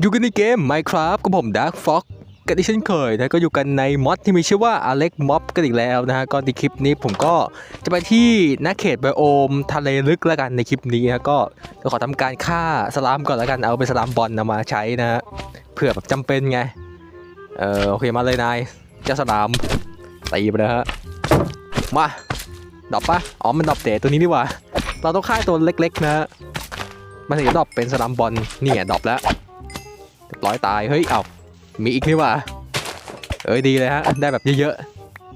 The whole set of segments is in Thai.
อยู่กันในเกม Minecraft กับผม Dark Fox กันที่เช่นเคยนะก็อยู่กันในมอดที่มีชื่อว่า Alex Mob กันอีกแล้วนะฮะก็ในคลิปนี้ผมก็จะไปที่นักเขตไบโอมทะเลลึกแล้วกันในคลิปนี้นะก็จะขอทำการฆ่าสลามก่อนแล้วกันเอาเป็นสลามบอลนำมาใช้นะฮะเผื่อแบบจำเป็นไง เออโอเคมาเลยนายเจ้าสลามตีไปเลยฮะมาดอปปะอ๋อมันดอปเตะตัวนี้นี่หว่า เราต้องฆ่าตัวเล็กๆนะมันถึงจะดอปเป็นสลามบอลนี่ไงดอปแล้ว รียบร้อยตายเฮ้ยเอ้ามีอีกนี่ว่าเอ้ยดีเลยฮะได้แบบเยอะ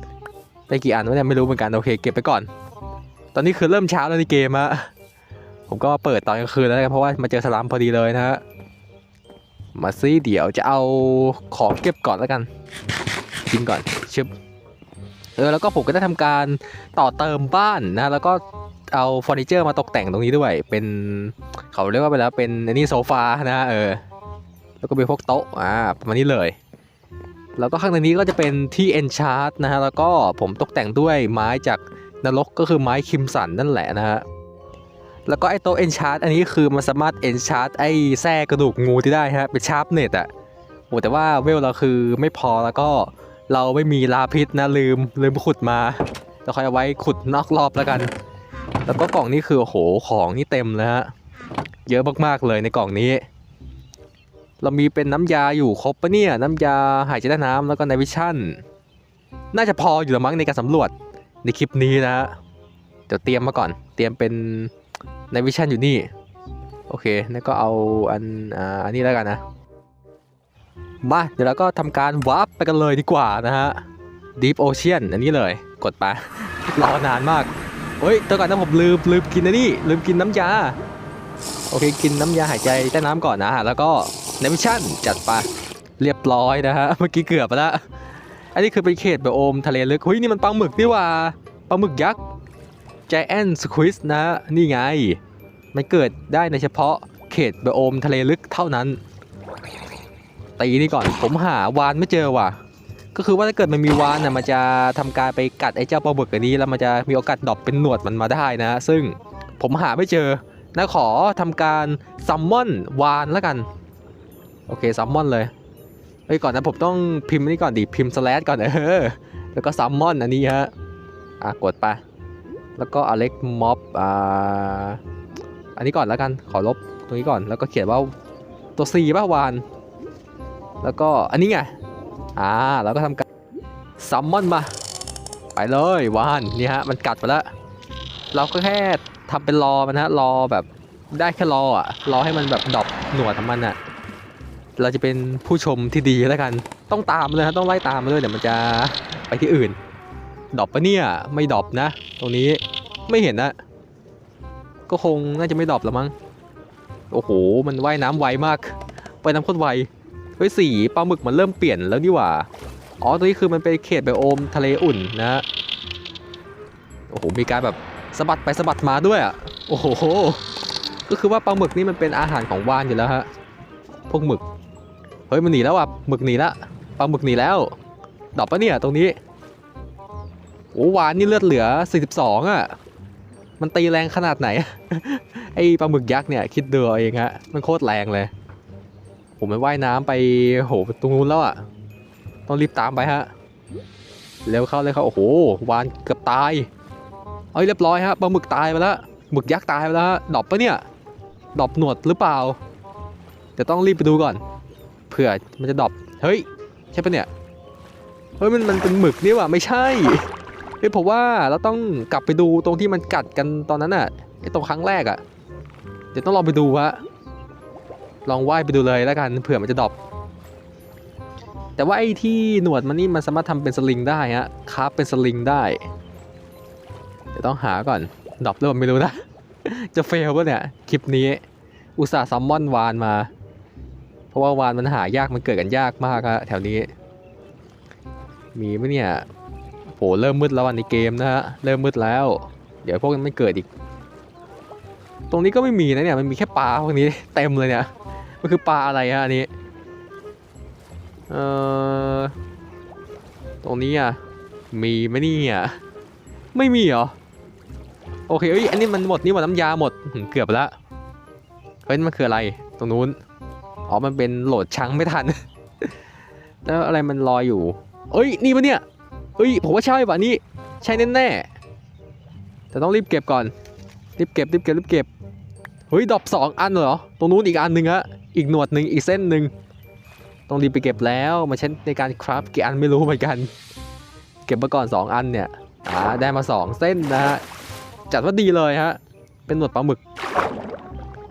ๆได้กี่อันวะเนี่ยไม่รู้เหมือนกันโอเคเก็บไปก่อน ตอนนี้คือเริ่มเช้าแล้วในเกมอะผมก็เปิดตอนกลางคืนแล้วกันเพราะว่ามาเจอสลามพอดีเลยนะฮะมาซิเดี๋ยวจะเอาของเก็บก่อนแล้วกันกินก่อนชึบเออแล้วก็ผมก็ได้ทำการต่อเติมบ้านนะแล้วก็เอาเฟอร์นิเจอร์มาตกแต่งตรงนี้ด้วย เป็นเขาเรียกว่าไปแล้วเป็นอันนี้โซฟานะเออ แล้วก็มีพวกโต๊ะอ่าประมาณนี้เลย แล้วก็ข้างในนี้ก็จะเป็นที่เอนชาร์ตนะฮะแล้วก็ผมตกแต่งด้วยไม้จากนรกก็คือไม้คิมสันนั่นแหละนะฮะแล้วก็ไอ้โต๊ะเอนชาร์ตอันนี้คือมันสามารถเอนชาร์ตไอ้แส้กระดูกงูที่ได้ฮะเป็นชาร์ปเน็ตอะโอ้แต่ว่าเวลเราคือไม่พอแล้วก็เราไม่มีลาพิษนะลืมลืมขุดมาเราค่อยเอาไว้ขุดนอกรอบแล้วกัน แล้วก็กล่องนี้คือโอ้โหของนี่เต็มเลยฮะเยอะมากๆเลยในกล่องนี้ เรามีเป็นน้ำยาอยู่ครบปะเนี่ย น้ำยาหายใจใต้น้ำแล้วก็ในวิชั่น น่าจะพออยู่แล้วมั้งในการสำรวจในคลิปนี้นะฮะเดี๋ยวเตรียมมาก่อน เตรียมเป็นในวิชั่นอยู่นี่ โอเคแล้วก็เอาอันอ่าอันนี้แล้วกันนะ มาเดี๋ยวเราก็ทำการวาร์ปไปกันเลยดีกว่านะฮะ Deep Ocean อันนี้เลยกดไปรอนานมากเฮ้ยตัวก่อนนะผมลืมลืมกินนะนี่ลืมกินน้ำยา โอเคกินน้ำยาหายใจใต้น้ำก่อนนะแล้วก็ ในวิชั่นจัดไปเรียบร้อยนะฮะ เมื่อกี้เกือบไปแล้วอันนี้คือเป็นเขตไบโอมทะเลลึกเฮ้ยนี่มันปลาหมึกนี่ว่าปลาหมึกยักษ์ Giant Squid นะ นี่ไง มันเกิดได้ในเฉพาะเขตไบโอมทะเลลึกเท่านั้น ตีนี่ก่อนผมหาวานไม่เจอว่ะ ก็คือว่าถ้าเกิดมันมีวานน่ะมันจะทำการไปกัดไอ้เจ้าปลาหมึกอันนี้แล้วมันจะมีโอกาสดรอปเป็นหนวดมันมาได้นะ ซึ่งผมหาไม่เจอนะขอทำการซัมมอนวานแล้วกัน โอเคซัมมอนเลยเฮ้ยก่อนนะผมต้องพิมพ์นี่ก่อนดิพิมพ์สแลชก่อนเออแล้วก็ซัมมอนอันนี้ฮะอะกดไปแล้วก็อเล็กม็อบอ่าอันนี้ก่อนแล้วกันขอลบตรงนี้ก่อนแล้วก็เขียนว่าตัว C ป่ะวานแล้วก็อันนี้ไงอ่าแล้วก็ทำการซัมมอนมา ไปเลยวานนี่ฮะมันกัดไปแล้ว เราก็แค่ทำเป็นรอมันฮะรอแบบได้แค่รออะรอให้มันแบบดรอปหนวดของมันอะ เราจะเป็นผู้ชมที่ดีแล้วกัน ต้องตามเลยฮะต้องไล่ตามมาเลยเดี๋ยวมันจะไปที่อื่น ดอปปะเนี่ยไม่ดอปนะ ตรงนี้ไม่เห็นนะ ก็คงน่าจะไม่ดอปแล้วมั้ง โอ้โห มันว่ายน้ำไวมากว่ายน้ำโคตรไว เฮ้ยสีปลาหมึกมันเริ่มเปลี่ยนแล้วนี่หว่า อ๋อตัวนี้คือมันเป็นเขตไบโอมทะเลอุ่นนะ โอ้โห มีการแบบสะบัดไปสะบัดมาด้วยอะ โอ้โห ก็คือว่าปลาหมึกนี่มันเป็นอาหารของว่านอยู่แล้วฮะ พวกหมึก ฮ้ยมันหนีแล้วอะหมึกหนีละปลาหมึกหนีแล้วดอปปะเนี่ยตรงนี้โอ้วานนี่เลือดเหลือ 42อะมันตีแรงขนาดไหน ไอปลาหมึกยักษ์เนี่ยคิดเดูเอาเองฮะมันโคตรแรงเลย ผมไปว่ายน้ำไปโหตรงนู้นแล้วอะต้องรีบตามไปฮะเร็วเข้าเลยเขาโอ้โหวานเกือบตายเอ้ยเรียบร้อยฮะปลาหมึกตายไปแล้วหมึกยักษ์ตายไปแล้วดอปปะเนี่ยดอปหนวดหรือเปล่าเดี๋ยวต้องรีบไปดูก่อน เผื่อมันจะดรอปเฮ้ย ใช่ปะเนี่ย เฮ้ยมันมันเป็นหมึกนี่หว่าไม่ใช่เฮ้ยผมว่าเราต้องกลับไปดูตรงที่มันกัดกันตอนนั้นน่ะไอ้ตรงครั้งแรกอะ่ะ เดี๋ยวต้องลองไปดูฮะลองว่ายไปดูเลยแล้วกันเผื่อมันจะดรอปแต่ว่าไอ้ที่หนวดมันนี่มันสามารถทำเป็นสลิงได้ฮะคราฟเป็นสลิงได้เดี๋ยวต้องหาก่อนดรอปหรือเปล่าไม่รู้นะ จะเฟลปะเนี่ยคลิปนี้ อุตส่าห์ซัมมอนวานมา เพราะว่าวานมันหายากมันเกิดกันยากมากฮะแถวนี้ มีไหมเนี่ยโหเริ่มมืดแล้ววันในเกมนะฮะเริ่มมืดแล้ว เดี๋ยวพวกนั้นไม่เกิดอีก ตรงนี้ก็ไม่มีนะเนี่ยมันมีแค่ปลาพวกนี้เต็มเลยเนี่ยมันคือปลาอะไรฮะอันนี้เอ่อตรงนี้อะมีไหมเนี่ยไม่มีเหรอโอเคเอ้ยอันนี้มันหมดนี่หว่าน้ำยาหมดเกือบแล้วเฮ้ยมันคืออะไรตรงนู้น อ๋อมันเป็นโหลดช้งไม่ทัน แล้วอะไรมันลอยอยู่ เอ้ยนี่ปะเนี่ยเฮ้ยผมว่าใช่ปะนี่ใช่แน่ๆแต่ต้องรีบเก็บก่อนรีบเก็บรีบเก็บรีบเก็บเฮ้ยดอปสองอันเหรอตรงนู้นอีกอันหนึ่งอะอีกหนวดหนึ่งอีกเส้นหนึ่งต้องรีบไปเก็บแล้วมาใช้ในการคราฟกี่อันไม่รู้เหมือนกัน เก็บมาก่อน 2 อันเนี่ยอ่าได้มา 2 เส้นนะฮะจัดว่าดีเลยฮะเป็นหนวดปลาหมึก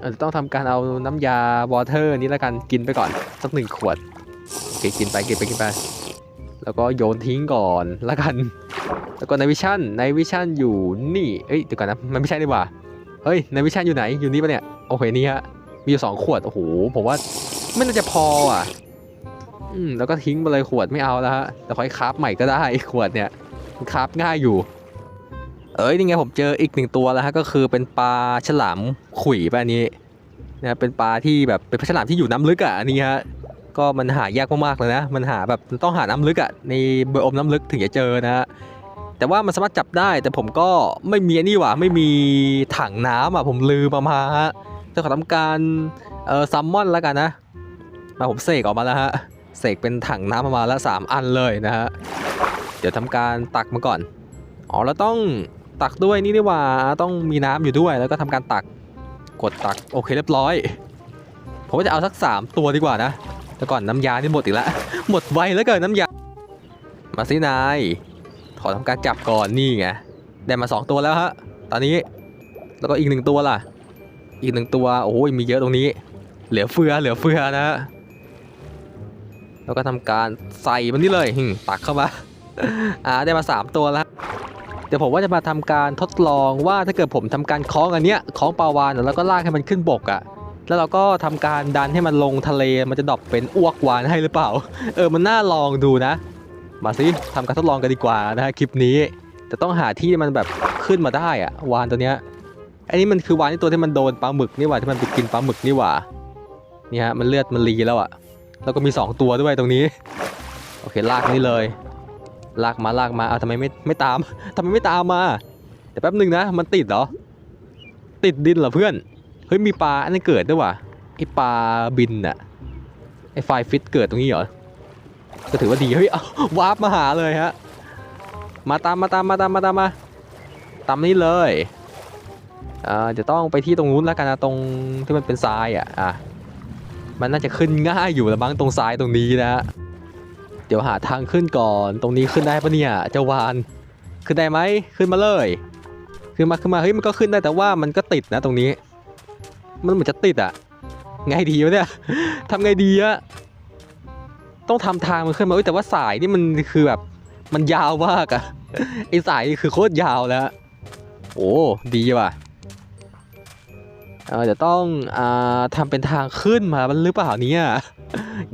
เออต้องทำการเอาน้ำยาวอเตอร์นี้แล้วกันกินไปก่อนสักหนึ่งขวดโอเคกินไปกินไปกินไป แล้วก็โยนทิ้งก่อนแล้วกัน แล้วก็ในวิชั่นในวิชั่นอยู่นี่เอ้ยเดี๋ยวก่อนนะมันไม่ใช่ดีกว่าเฮ้ยในวิชั่นอยู่ไหนอยู่นี่ปะเนี่ยโอเคนี่ฮะมีอยู่สองขวดโอ้โหผมว่าไม่น่าจะพออะอืมแล้วก็ทิ้งไปเลยขวดไม่เอาแล้วฮะแต่ค่อยคราฟใหม่ก็ได้ขวดเนี่ยคราฟง่ายอยู่ เอ้ยนี่ไงผมเจออีกหนึ่งตัวแล้วฮะก็คือเป็นปลาฉลามขุยปะอันนี้นะเป็นปลาที่แบบเป็นปลาฉลามที่อยู่น้ำลึกอะอันนี้ฮะก็มันหายากมากๆเลยนะ มันหาแบบต้องหาน้ำลึกอะในเบอร์อมน้ำลึกถึงจะเจอนะฮะแต่ว่ามันสามารถจับได้แต่ผมก็ไม่มีนี่หว่าไม่มีถังน้ำอะผมลืมมามาฮะจะขอทำการเอ่อซัมมอนแล้วกันนะมาผมเสกออกมาแล้วฮะเสกเป็นถังน้ำออกมาแล้วสามอันเลยนะฮะ เดี๋ยวทำการตักมาก่อน อ๋อ แล้วต้อง ตักด้วยนี่ดีกว่าต้องมีน้ำอยู่ด้วยแล้วก็ทำการตักกดตักโอเคเรียบร้อย ผมว่าจะเอาสัก 3 ตัวดีกว่านะแต่ก่อนน้ำยานี่หมดอีกแล้วหมดไวแล้วเกินน้ำยา มาสินายขอทำการจับก่อนนี่ไงได้มา 2 ตัวแล้วฮะตอนนี้แล้วก็อีกหนึ่งตัวล่ะ อีกหนึ่งตัวโอ้ยมีเยอะตรงนี้ เหลือเฟือเหลือเฟือนะฮะแล้วก็ทำการใส่มันนี่เลยตักเข้ามาอ่าได้มา 3 ตัวแล้ว ดี๋ยวผมว่าจะมาทำการทดลองว่าถ้าเกิดผมทำการคล้องอันเนี้ยคล้องปลาวานแล้วก็ลากให้มันขึ้นบกอะ่ะแล้วเราก็ทำการดันให้มันลงทะเลมันจะดรอปเป็นอ้วกวานให้หรือเปล่า เออมันน่าลองดูนะ มาสิทำการทดลองกันดีกว่านะฮะคลิปนี้ แต่ต้องหาที่มันแบบขึ้นมาได้อะวานตัวเนี้ยอันนี้มันคือวานที่ตัวที่มันโดนปลาหมึกนี่หว่าที่มันไปกินปลาหมึกนี่หว่านี่ฮะมันเลือดมันรีแล้วอะ่ะแล้วก็มีสองตัวด้วยตรงนี้ โอเคลากนี่เลย ลากมาลากมาเอาทำไมไม่ไม่ตามทำไมไม่ตามมาแต่แป๊บหนึ่งนะมันติดเหรอติดดินเหรอเพื่อนเฮ้ยมีปลาอันนี้เกิดด้วยวะไอปลาบินอะไอไฟฟิตเกิดตรงนี้เหรอก็ถือว่าดีเฮ้ยวาร์ปมาหาเลยฮะมาตามมาตามมาตามมาตามมาตามนี้เลยอ่าจะต้องไปที่ตรงนู้นแล้วกันนะตรงที่มันเป็นทรายอะอะมันน่าจะขึ้นง่ายอยู่ละมั้งตรงทรายตรงนี้นะฮะ ดี๋ยวหาทางขึ้นก่อน ตรงนี้ขึ้นได้ปะเนี่ยเจ้าวาน ขึ้นได้ไหมขึ้นมาเลย ขึ้นมาขึ้นมาเฮ้ยมันก็ขึ้นได้แต่ว่ามันก็ติดนะตรงนี้ มันเหมือนจะติดอะไงดีวะเนี่ยทำไงดีอะต้องทำทางมันขึ้นมาเอ้ยแต่ว่าสายนี่มันคือแบบมันยาวมากอะไอสายนี่คือโคตรยาวแล้วโอ้ดีว่ะเดี๋ยวต้องอ่าทำเป็นทางขึ้นมาหรือเปล่าเนี่ย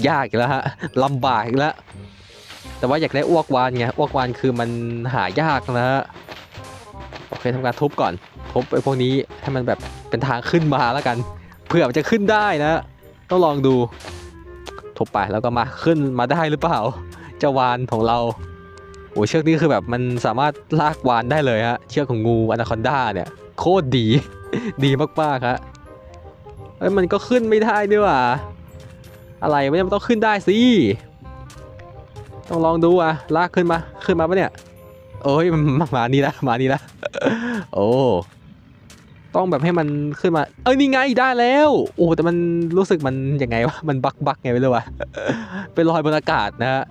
ยากแล้วฮะลำบากแล้ว แต่ว่าอยากได้อ้วกวานไงอ้วกวานคือมันหายากนะฮะโอเคทำการทุบก่อน ทุบไอ้พวกนี้ให้มันแบบเป็นทางขึ้นมาแล้วกัน เผื่อมันจะขึ้นได้นะ ต้องลองดู ทุบไปแล้วก็มาขึ้นมาได้หรือเปล่าเจ้าวานของเราโอ้เชือกนี้คือแบบมันสามารถลากวานได้เลยฮะเชือกของงูอนาคอนด้าเนี่ยโคตรดี ดีมากๆฮะเอ้ยมันก็ขึ้นไม่ได้ด้วยว่ะอะไรวะเนี่มันต้องขึ้นได้สิ ต้องลองดูอะ ลากขึ้นมา ขึ้นมาปะเนี่ยเอ้ยมันมามานี่ละ มานี่ละ โอ้ ต้องแบบให้มันขึ้นมา เอ้ยนี่ไงได้แล้ว โอ้ แต่มันรู้สึกมันยังไงวะ มันบักบักไงไม่รู้วะ เป็นลอยบนอากาศนะฮะ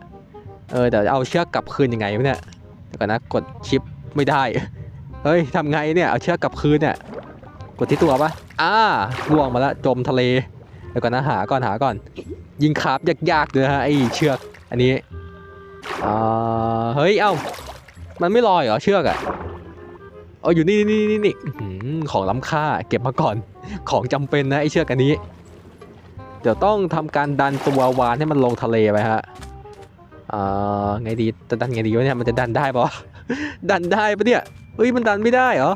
เออเดี๋ยวเอาเชือกกลับคืนยังไงวะเนี่ยเดี๋ยวก่อนนะ กดชิปไม่ได้ เฮ้ยทำไงเนี่ย เอาเชือกกลับคืนเนี่ย กดที่ตัวปะอ่าล่วงมาแล้วจมทะเล เดี๋ยวก่อนนะหาก่อนหาก่อน ยิงคาบยากๆเลยนะฮะไอเชือก อันนี้ อ่าเฮ้ย เอ้า มันไม่ลอยเหรอเชือกอะเอออยู่นี่นี่นี่นี่ของล้ำค่าเก็บมาก่อน ของจำเป็นนะไอเชือกอันนี้ เดี๋ยวต้องทำการดันตัววานให้มันลงทะเลไปฮะอ่าไงดีจะดันไงดีวะเนี่ยมันจะดันได้ปะดันได้ปะเนี่ยเฮ้ยมันดันไม่ได้เหรอ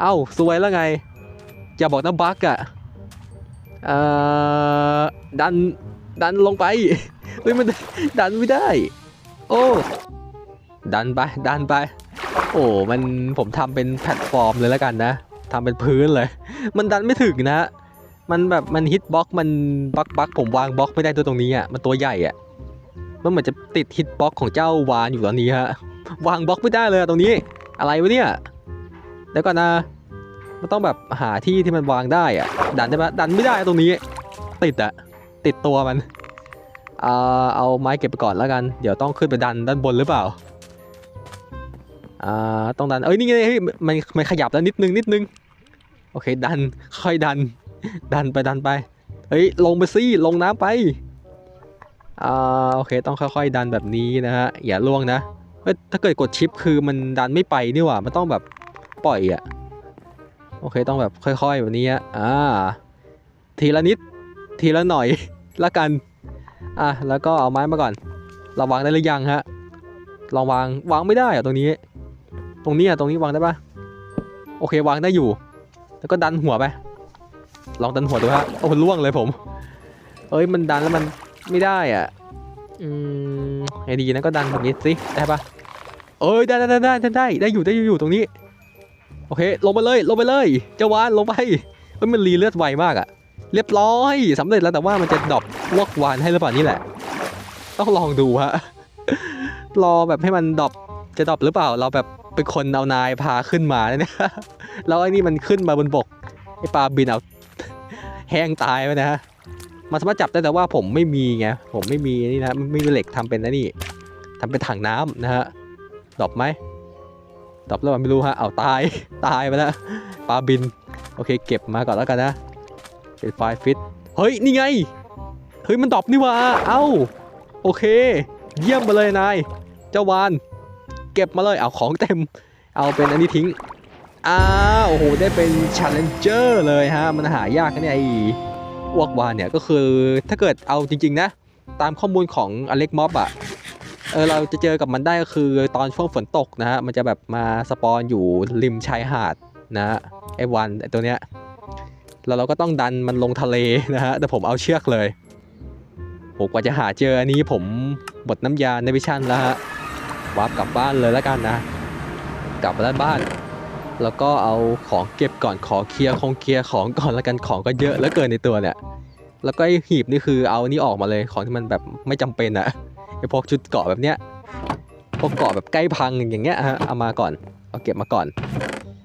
เอ้าสวยแล้วไงอย่าบอกนะบั๊กอะเอ่อดันดันลงไปเฮ้ยมันดันไม่ได้ โอ้ดันไปดันไป โอ้มันผมทำเป็นแพลตฟอร์มเลยแล้วกันนะทำเป็นพื้นเลย มันดันไม่ถึงนะ มันแบบมันฮิตบล็อกมันบักบักผมวางบล็อกไม่ได้ตัวตรงนี้อะมันตัวใหญ่อะมันเหมือนจะติดฮิตบล็อกของเจ้าวานอยู่ตอนนี้ฮะวางบล็อกไม่ได้เลยตรงนี้ อะไรวะเนี่ยเดี๋ยวก่อนนะมันต้องแบบหาที่ที่มันวางได้อะ ดันได้ปะดันไม่ได้ตรงนี้ ติดอะติดตัวมัน เอาเอาไม้เก็บไปก่อนแล้วกัน เดี๋ยวต้องขึ้นไปดันด้านบนหรือเปล่าอ่าต้องดัน เอ้ยนี่ไงเฮ้ยมันมันขยับแล้วนิดนึงนิดนึง โอเคดันค่อยดัน ดันไปดันไป เฮ้ยลงไปสิลงน้ำไป อ่าโอเคต้องค่อยๆดันแบบนี้นะฮะอย่าล่วงนะเฮ้ยถ้าเกิดกดชิปคือมันดันไม่ไปนี่หว่ามันต้องแบบปล่อยอะโอเคต้องแบบค่อยๆแบบนี้อะอ่าทีละนิดทีละหน่อยละกัน อะแล้วก็เอาไม้มาก่อน เราวางได้หรือยังฮะลองวางวางไม่ได้อะตรงนี้ ตรงนี้อะตรงนี้วางได้ปะโอเควางได้อยู่ แล้วก็ดันหัวไป ลองดันหัวดูฮะโอ้โหล่วงเลยผม เอ้ยมันดันแล้วมันไม่ได้อะอืมไงดีนะก็ดันแบบนี้สิได้ปะเอ้ยได้ได้ได้ได้ได้ได้อยู่ได้อยู่อยู่ตรงนี้ โอเค ลงไปเลยลงไปเลยเจ้าวานลงไปเฮ้ยมันรีเลือดไวมากอะ เรียบร้อยสำเร็จแล้วแต่ว่ามันจะดรอปวอกวานให้หรือเปล่านี่แหละ ต้องลองดูฮะรอแบบให้มันดรอปจะดรอปหรือเปล่า เราแบบเป็นคนเอานายพาขึ้นมาเนี่ยแล้วไอ้นี่มันขึ้นมาบนบกไอ้ปลาบินเอาแห้งตายไปนะฮะมันสามารถจับได้แต่ว่าผมไม่มีไงผมไม่มีนี่นะไม่มีเหล็กทำเป็นนะนี่ทำเป็นถังน้ำนะฮะดรอปไหมดรอปแล้วไม่รู้ฮะเอาตายตายไปแล้วปลาบิน โอเค เก็บมาก่อนแล้วกันนะ เป็นไฟฟิตเฮ้ย นี่ไง เฮ้ย มันดอปนี่ว่าเอ้า โอเค เยี่ยมไปเลยนาย เจ้าวาน เก็บมาเลย เอาของเต็ม เอาเป็นอันนี้ทิ้ง อ้าว โอ้โห ได้เป็น Challenger เลยฮะ มันหายากนะเนี่ยไอ้อวกวานเนี่ย ก็คือถ้าเกิดเอาจริง ๆ นะ ตามข้อมูลของอเล็กม็อบอะเออเราจะเจอกับมันได้ก็คือตอนช่วงฝนตกนะฮะ มันจะแบบมาสปอนอยู่ริมชายหาดนะฮะไอ้วันไอ้ตัวเนี้ย แล้วเราก็ต้องดันมันลงทะเลนะฮะแต่ผมเอาเชือกเลยโหกว่าจะหาเจออันนี้ผมบดน้ำยาในวิชั่นแล้วฮะวาร์ปกลับบ้านเลยแล้วกันนะ กลับมาด้านบ้าน แล้วก็เอาของเก็บก่อนขอเคลียร์ของเคลียร์ของก่อนแล้วกันของก็เยอะแล้วเกินในตัวเนี่ยแล้วก็ไอหีบนี่คือเอานี่ออกมาเลยของที่มันแบบไม่จำเป็นอะไอพวกชุดเกาะแบบเนี้ยพวกเกาะแบบใกล้พังอย่างเงี้ยฮะเอามาก่อนเอาเก็บมาก่อน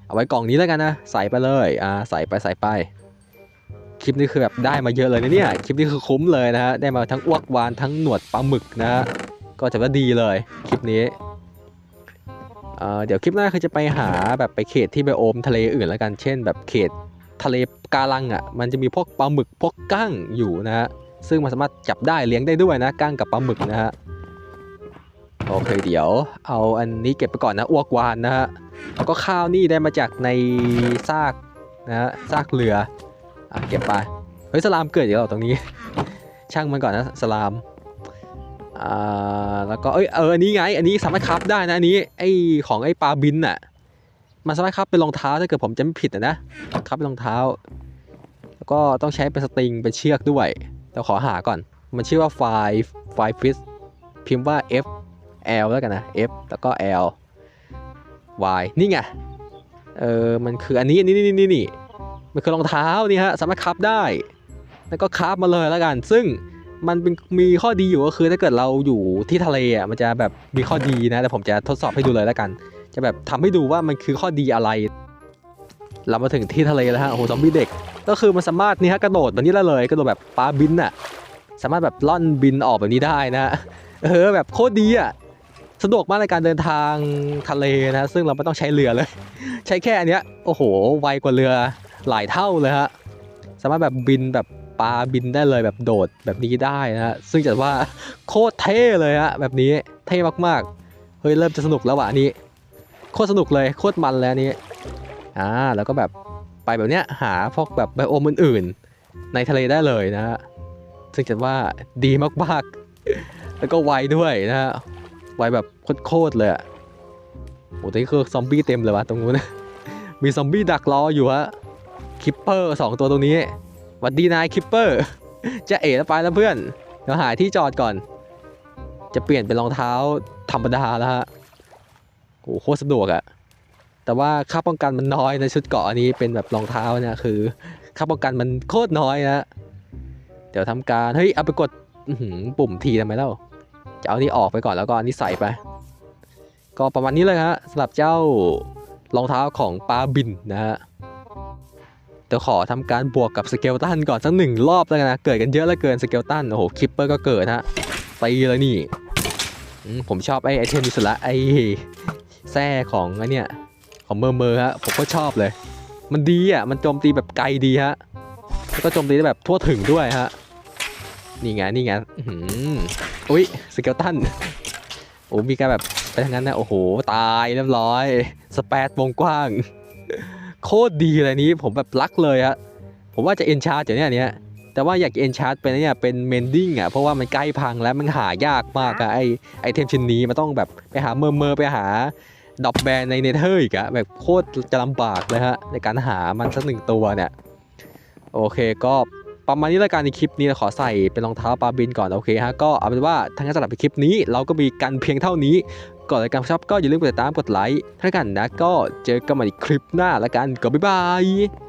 เอาไว้กล่องนี้แล้วกันนะใส่ไปเลยอ่าใส่ไปใส่ไป ลิปนี้คือแบบได้มาเยอะเลยนะเนี่ย คลิปนี้คือคุ้มเลยนะฮะ ได้มาทั้งอ้วกวานทั้งหนวดปลาหมึกนะฮะ ก็จะว่าดีเลยคลิปนี้เเดี๋ยวคลิปหน้าคือจะไปหาแบบไปเขตที่ไบโอมทะเลอื่นแล้วกัน เช่น แบบเขตทะเลกาลังอะ มันจะมีพวกปลาหมึกพวกกั้งอยู่นะฮะ ซึ่งมันสามารถจับได้เลี้ยงได้ด้วยนะกั้งกับปลาหมึกนะฮะ โอเคเดี๋ยว เอาอันนี้เก็บไปก่อนนะอ้วกวานนะฮะ แล้วก็ข้าวนี่ได้มาจากในซากนะฮะซากเรือ อะเก็บไป เฮ้ยสลามเกิดอยู่แล้วตรงนี้ ช่างมันก่อนนะสลามอ่าแล้วก็เอ้ยเอออันนี้ไง อันนี้สามารถคับได้นะอันนี้ไอของไอปลาบินน่ะมันสามารถคับเป็นรองเท้าถ้าเกิดผมจำไม่ผิดนะนะคับเป็นรองเท้า แล้วก็ต้องใช้เป็นสตริงเป็นเชือกด้วยแต่ขอหาก่อน มันชื่อว่า five five fish พิมพ์ว่า F L แล้วกันนะ F แล้วก็ L Y นี่ไง เออ มันคืออันนี้ อันนี้นี่นี่นี่ มันคือรองเท้านี่ฮะสามารถคับได้ แล้วก็คับมาเลยแล้วกัน ซึ่งมันเป็นมีข้อดีอยู่ก็คือถ้าเกิดเราอยู่ที่ทะเลอะมันจะแบบมีข้อดีนะแต่ผมจะทดสอบให้ดูเลยแล้วกัน จะแบบทำให้ดูว่ามันคือข้อดีอะไร เรามาถึงที่ทะเลแล้วฮะโอ้โหซอมบี้เด็ก ก็คือมันสามารถนี่ฮะกระโดดแบบนี้ได้เลยกระโดดแบบปลาบินน่ะสามารถแบบล่อนบินออกแบบนี้ได้นะฮะเออแบบโคตรดีอะสะดวกมากในการเดินทางทะเลนะ ซึ่งเราไม่ต้องใช้เรือเลย ใช้แค่อันเนี้ยโอ้โห ไวกว่าเรือ หลายเท่าเลยฮะสามารถแบบบินแบบปลาบินได้เลยแบบโดดแบบนี้ได้นะฮะซึ่งจะว่าโคตรเท่เลยฮะแบบนี้เท่มากๆเฮ้ยเริ่มจะสนุกแล้วว่ะอันนี้โคตรสนุกเลยโคตรมันแล้วนี้อ่าแล้วก็แบบไปแบบเนี้ยหาพวกแบบไบโอมอื่นๆ ในทะเลได้เลยนะฮะซึ่งจะว่าดีมากๆ แล้วก็ไวด้วยนะฮะไวแบบโคตรๆเลยอะโอ้ตอนนี้คือซอมบี้เต็มเลยวะตรงนู้นมีซอมบี้ดักรออยู่ฮะ คิปเปอร์สองตัวตรงนี้หวัดดีนายคิปเปอร์ จะเอ๋แล้วไปแล้วเพื่อนเดี๋ยวหาที่จอดก่อน จะเปลี่ยนเป็นรองเท้าธรรมดาแล้วฮะโอ้โหโคตรสะดวกอะแต่ว่าค่าป้องกันมันน้อยในะชุดเกาะอันนี้เป็นแบบรองเท้าเนี่ยคือ ค่าป้องกันมันโคตรน้อยนะเดี๋ยวทำการเฮ้ยเอาไปกดปุ่มทีทำไมเล่าจะเอานี่ออกไปก่อนแล้วก็อันนี้ใส่ไป ก็ประมาณนี้เลยฮะสำหรับเจ้ารองเท้าของปลาบินนะฮะ เดี๋ยวขอทำการบวกกับสเกลตันก่อนสักหนึ่งรอบแล้วกันนะเกิดกันเยอะเหลือเกินสเกลตันโอ้โหคิปเปอร์ก็เกิดฮะตีเลยนี่ผมชอบไอ้ไอเทมนี้สุดละไอ้แส้ของไอเนี่ยของเมอร์เมอร์ฮะผมก็ชอบเลย มันดีอะมันโจมตีแบบไกลดีฮะแล้วก็โจมตีได้แบบทั่วถึงด้วยฮะนี่ไงนี่ไงอืมอุ้ยสเกลตันโอ้มีการแบบไปทางนั้นนะโอ้โหตายเรียบร้อย สเปดวงกว้าง โคตรดีเลยนี้ผมแบบรักเลยฮะผมว่าจะเอนชาร์จเดี๋ยวนี้เนี้ยแต่ว่าอยากเอนชาร์จเป็นเนี่ยเป็นเมนดิ้งอะเพราะว่ามันใกล้พังแล้วมันหายากมากอะไอไอเทมชิ้นนี้มันต้องแบบไปหาเมอร์เมอร์ไปหาดอกแบนในเนเธอร์อีกอะแบบโคตรจะลำบากเลยฮะในการหามันสักหนึ่งตัวเนี่ยโอเคก็ประมาณนี้ละกันในคลิปนี้ขอใส่เป็นรองเท้าปลาบินก่อนโอเคฮะก็เอาเป็นว่าทั้งนั้นสำหรับคลิปนี้ เราก็มีกันเพียงเท่านี้ ก่อนรายการชอบก็อย่าลืมกดติดตามกดไลค์ถ้ากันนะก็เจอกันใหม่คลิปหน้าละกันก็บ๊ายบาย